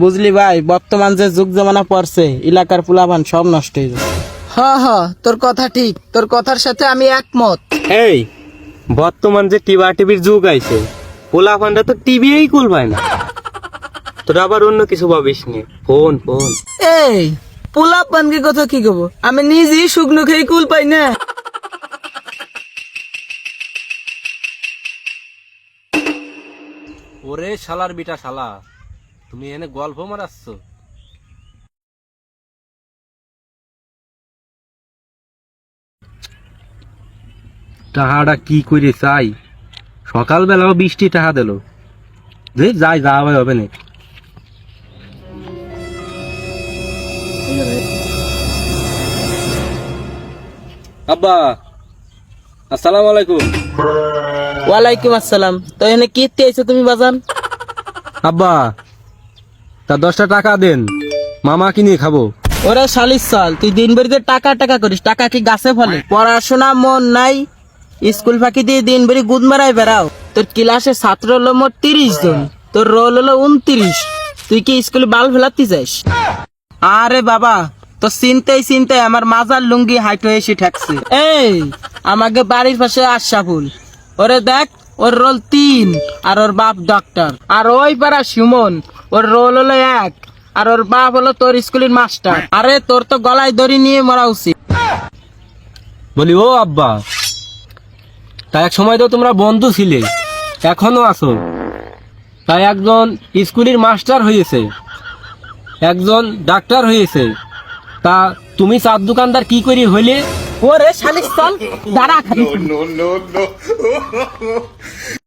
বুঝলি ভাই বর্তমান যে যুগ জমানা পড়ছে এলাকার পুলাবান সব নষ্ট হয়ে যাচ্ছে। হ হ তোর কথা ঠিক তোর কথার সাথে আমি একমত। এই বর্তমান যে টিভা টিভির যুগ আইছে পোলা ফান্ডা তো টিভিই কুল পায় না। তোরা আবার অন্য কিছু ভাবিস নি? Phone phone. এই পোলা পানকে কথা কি কব? আমি নিজেই শুকনো খেয়ে কুল পাই না। ওরে শালার বিটা শালা। তুমি এনে গল্প মারাচ্ছ? টাহাটা কি করে চাই? সকালবেলাও বৃষ্টি টাহা দিল। যে যাই যা হবে হবে না। আব্বা আসসালামু আলাইকুম। ওয়ালাইকুম আসসালাম। তো এনে কি আইছো তুমি বাজান? আব্বা তা দশটা টাকা দেন। মামা কিনে খাব? ওরে শালিস চল, তুই দিন বেরিতে টাকা টাকা করিস, টাকা কি গাছে ফলে? পড়াশোনা মন নাই, স্কুল ফাঁকি দিয়ে দিন বেরি গুদ মারাই বেড়াও। তোর ক্লাসে ছাত্র হলো মোট তিরিশ জন, তোর রোল হলো উনত্রিশ। তুই কি স্কুলে বাল ফেলাতে যাস? আরে বাবা, তো চিনতেই চিনতে আমার মাজার লুঙ্গি হাইট হয়ে এসে ঠেকছে। এই, আমাকে বাড়ির পাশে আশাফুল ওরে দেখ, ওর রোল তিন, আর ওর বাপ ডক্টর আর ওই পাড়া সুমন ওর রোল হলো এক আর ওর বাপ হলো তোর স্কুলের মাস্টার আরে তোর তো গলায় দড়ি নিয়ে মরা উচিত। বলি ও আব্বা তা এক সময় তো তোমরা বন্ধু ছিলে এখনও আছো। তাই একজন স্কুলের মাস্টার হয়েছে একজন ডাক্তার হয়েছে তা তুমি চার দোকানদার কি করি হইলে? ওরে শালিস চল দাঁড়া। খালি